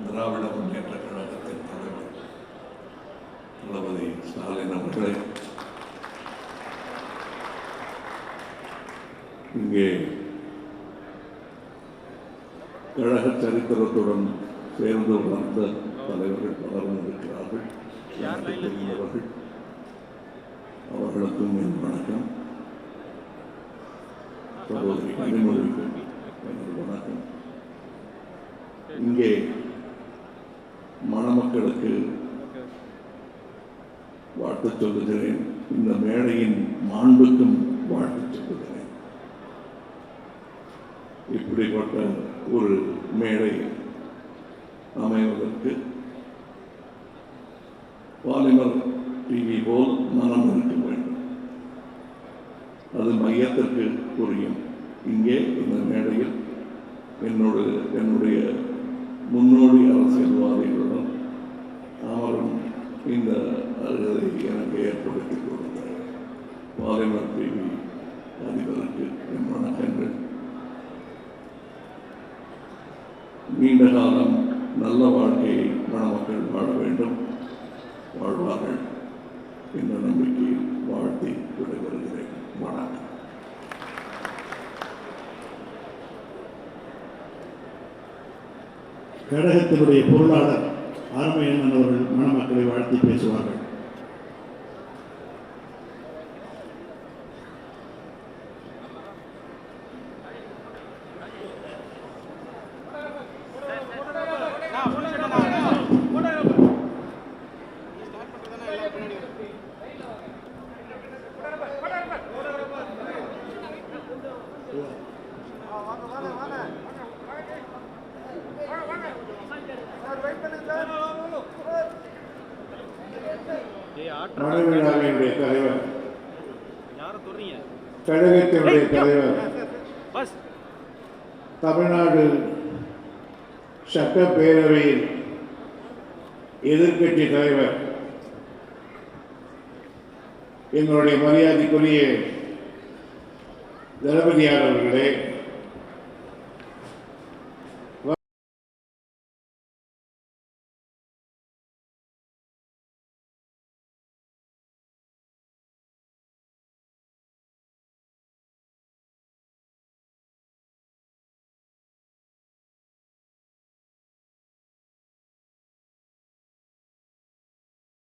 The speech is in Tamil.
திராவிட முன்னேற்ற கழகத்தின் தலைவர் தளபதி ஸ்டாலின் அவர்களே. இங்கே கழக சரித்திரத்துடன் சேர்ந்து வளர்ந்த தலைவர்கள் பலரும் இருக்கிறார்கள். அவர்கள் அவர்களுக்கும் என் வணக்கம். சகோதரி கனிமொழிக்கும் எனது வணக்கம். இங்கே மக்களுக்கு வாழ்த்து சொல்லுகிறேன். இந்த மேடையின் மாண்புக்கும் வாழ்த்து சொல்லுகிறேன். இப்படிப்பட்ட ஒரு மேடை அமைவதற்கு பாலிமர் டிவி போல் மனம் இருக்க வேண்டும். அது மையத்திற்கு புரியும். இங்கே இந்த மேடையில் என்னோட என்னுடைய முன்னோடி அரசியல்வாதிகளுடன் அவரும் இந்த அருகதை எனக்கு ஏற்படுத்தி கொடுத்தார். பாலிமர் டிவி அதிபருக்கு என் வணக்கங்கள் நீண்ட காலம் நல்ல வாழ்க்கையை மணமக்கள் வாழ வேண்டும். வாழ்வார்கள் என்ற நம்பிக்கையில் வாழ்த்தி விடைபெறுகிறேன். வணக்கம். கழகத்தினுடைய பொருளாளர் அருமையண்ணன் அவர்கள் மணமக்களை வாழ்த்தி பேசுவார்கள். மனவிழாவினுடைய தலைவர். கழகத்தினுடைய தலைவர். தமிழ்நாடு சட்டப்பேரவையில் எதிர்க்கட்சி தலைவர். எங்களுடைய மரியாதைக்குரிய தளபதியார் அவர்களே